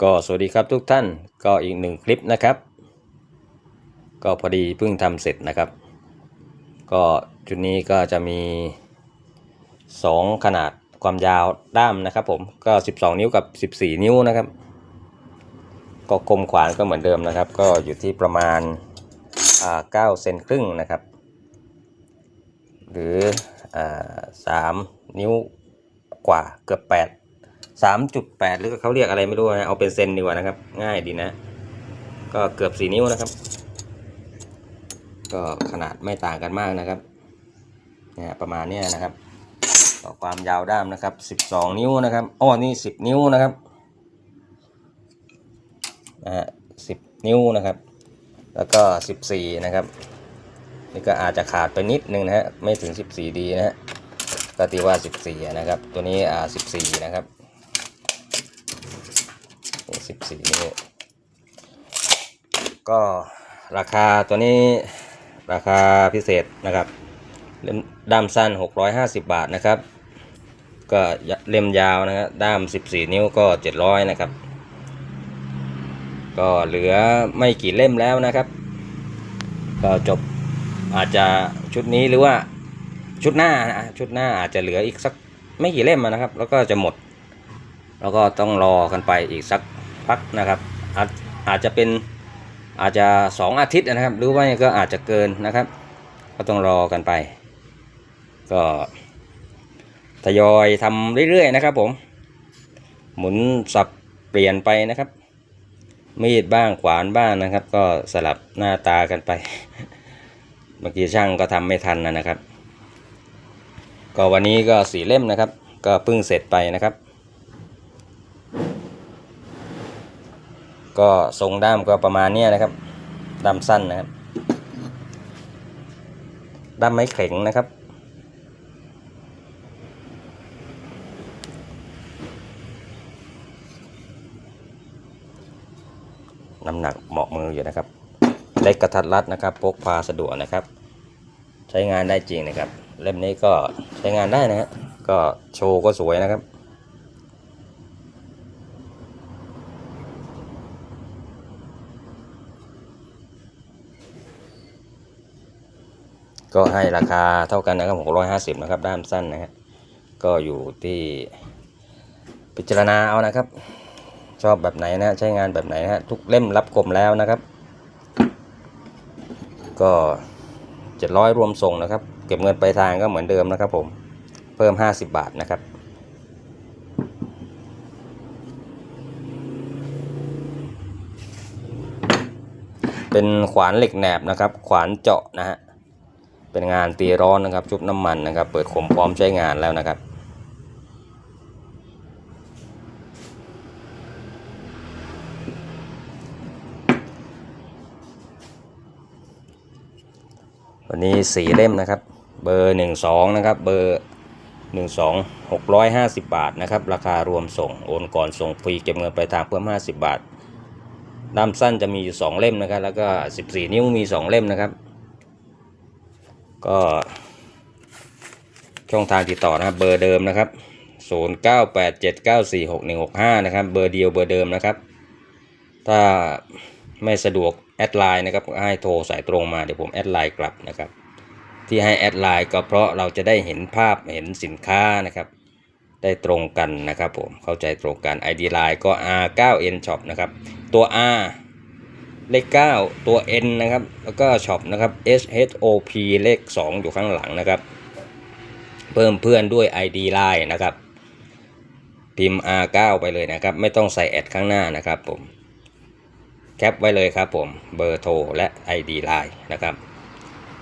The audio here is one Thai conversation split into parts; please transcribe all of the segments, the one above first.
ก็สวัสดีครับทุกท่านก็อีกหนึ่งคลิปนะครับ ก็พอดีเพิ่งทำเสร็จนะครับ ก็ชุดนี้ก็จะมี 2 ขนาดความยาวด้ามนะครับผมก็ 12 นิ้วกับ 14 นิ้วนะครับ ก็คมขวานก็เหมือนเดิมนะครับ ก็อยู่ที่ประมาณอ่าเซนครึ่งนะครับ หรืออ่า3นิ้วกว่าเกือบ8 3.8 หรือเขาเรียกอะไรไม่รู้นะเอาเป็นเซนดีกว่านะครับ ง่ายดีนะ ก็เกือบ 4 นิ้วนะครับ ก็ขนาดไม่ต่างกันมากนะครับเนี่ยประมาณนี้นะครับ ต่อความยาวด้ามนะครับ 12 นิ้วนะครับอ้อนี่ 10 นิ้วนะครับนะฮะ10 นิ้วนะครับ แล้วก็ 14 นะครับนี่ก็อาจจะขาดไปนิดนึงนะฮะไม่ถึง 14ดีนะฮะก็ตีว่า 14 นะครับ ตัวนี้อ่า14 นะครับ 14นิ้วก็ราคาตัวนี้ราคาพิเศษนะครับ เล่มด้ามสั้น 650 บาทนะครับ ก็เล่มยาวนะครับด้าม 14 นิ้วก็ 700 นะครับ ก็เหลือไม่กี่เล่มแล้วนะครับ ก็จบอาจจะชุดนี้หรือว่าชุดหน้านะชุดหน้าอาจจะเหลืออีกสักไม่กี่เล่มนะครับ แล้วก็จะหมด แล้วก็ต้องรอกันไปอีกสัก พักนะครับอาจอาจจะเป็นอาจจะสองอาทิตย์นะครับ หรือว่าก็อาจจะเกินนะครับ ก็ต้องรอกันไป ก็ทยอยทำเรื่อยๆนะครับผม หมุนสับเปลี่ยนไปนะครับ มีดบ้างขวานบ้างนะครับ ก็สลับหน้าตากันไป เมื่อกี้ช่างก็ทำไม่ทันนะนะครับ ก็วันนี้ก็สี่เล่มนะครับ ก็เพิ่งเสร็จไปนะครับ ก็ทรงด้ามก็ประมาณนี้นะครับด้ามสั้นนะครับด้ามไม้เข็งนะครับ น้ำหนักเหมาะมืออยู่นะครับ เล็กกระทัดรัดนะครับพกพาสะดวกนะครับ ใช้งานได้จริงนะครับ เล่มนี้ก็ใช้งานได้นะฮะก็โชว์ก็สวยนะครับ ก็ให้ราคาเท่ากันนะครับ 650 นะครับ ด้ามสั้นนะฮะก็อยู่ที่พิจารณาเอานะครับ ชอบแบบไหนนะใช้งานแบบไหนนะฮะทุกเล่มรับคมแล้วนะครับ ก็ 700 รวมส่งนะครับ เก็บเงินไปทางก็เหมือนเดิมนะครับผมเพิ่ม 50 บาทนะครับเป็นขวานเหล็กแหนบนะครับ ขวานเจาะนะฮะ เป็นงานตีร้อนนะครับ ชุบน้ำมันนะครับ เปิดคมพร้อมใช้งานแล้วนะครับ วันนี้สี่เล่มนะครับ เบอร์หนึ่งสองนะครับ เบอร์หนึ่งสองหกร้อยห้าสิบบาทนะครับ ราคารวมส่ง โอนก่อนส่งฟรีเก็บเงินปลายทางเพิ่มห้าสิบบาทด้ามสั้นจะมีอยู่สองเล่มนะครับ แล้วก็สิบสี่นิ้วมีสองเล่มนะครับ ก็ ช่องทางติดต่อนะครับ เบอร์เดิมนะครับศูนย์เก้าแปดเจ็ดเก้าสี่หกหนึ่งหกห้านะครับ เบอร์เดียวเบอร์เดิมนะครับ ถ้าไม่สะดวกแอดไลน์นะครับให้โทรสายตรงมาเดี๋ยวผมแอดไลน์กลับนะครับ ที่ให้แอดไลน์ก็เพราะเราจะได้เห็นภาพเห็นสินค้านะครับ ได้ตรงกันนะครับผมเข้าใจตรงกัน ID Line ก็ R9N Shop นะครับ ตัว R เลข 9 ตัว N นะครับ แล้วก็ Shop นะครับ S H O P เลข 2 อยู่ข้างหลังนะครับ เพิ่มเพื่อนด้วย ID Line นะครับพิมพ์ R9 ไปเลยนะครับ ไม่ต้องใส่แอดข้างหน้านะครับผมแคปไว้เลยครับผมเบอร์โทรและ ID Line นะครับ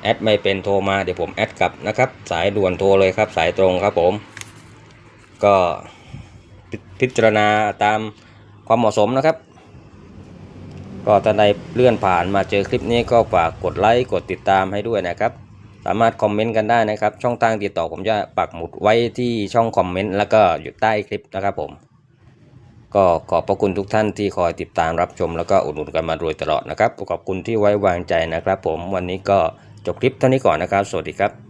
แอดไม่เป็นโทรมาเดี๋ยวผมแอดกลับนะครับ สายด่วนโทรเลยครับ สายตรงครับผม ก็พิจารณาตามความเหมาะสมนะครับ ก็ท่านใดเลื่อนผ่านมาเจอคลิปนี้ก็ฝากกดไลค์กดติดตามให้ด้วยนะครับ สามารถคอมเมนต์กันได้นะครับ ช่องทางติดต่อผมจะปักหมุดไว้ที่ช่องคอมเมนต์แล้วก็อยู่ใต้คลิปนะครับผม ก็ขอบพระคุณทุกท่านที่คอยติดตามรับชมแล้วก็อุดหนุนกันมาโดยตลอดนะครับขอบคุณที่ไว้วางใจนะครับ ผมวันนี้ก็จบคลิปเท่านี้ก่อนนะครับ สวัสดีครับ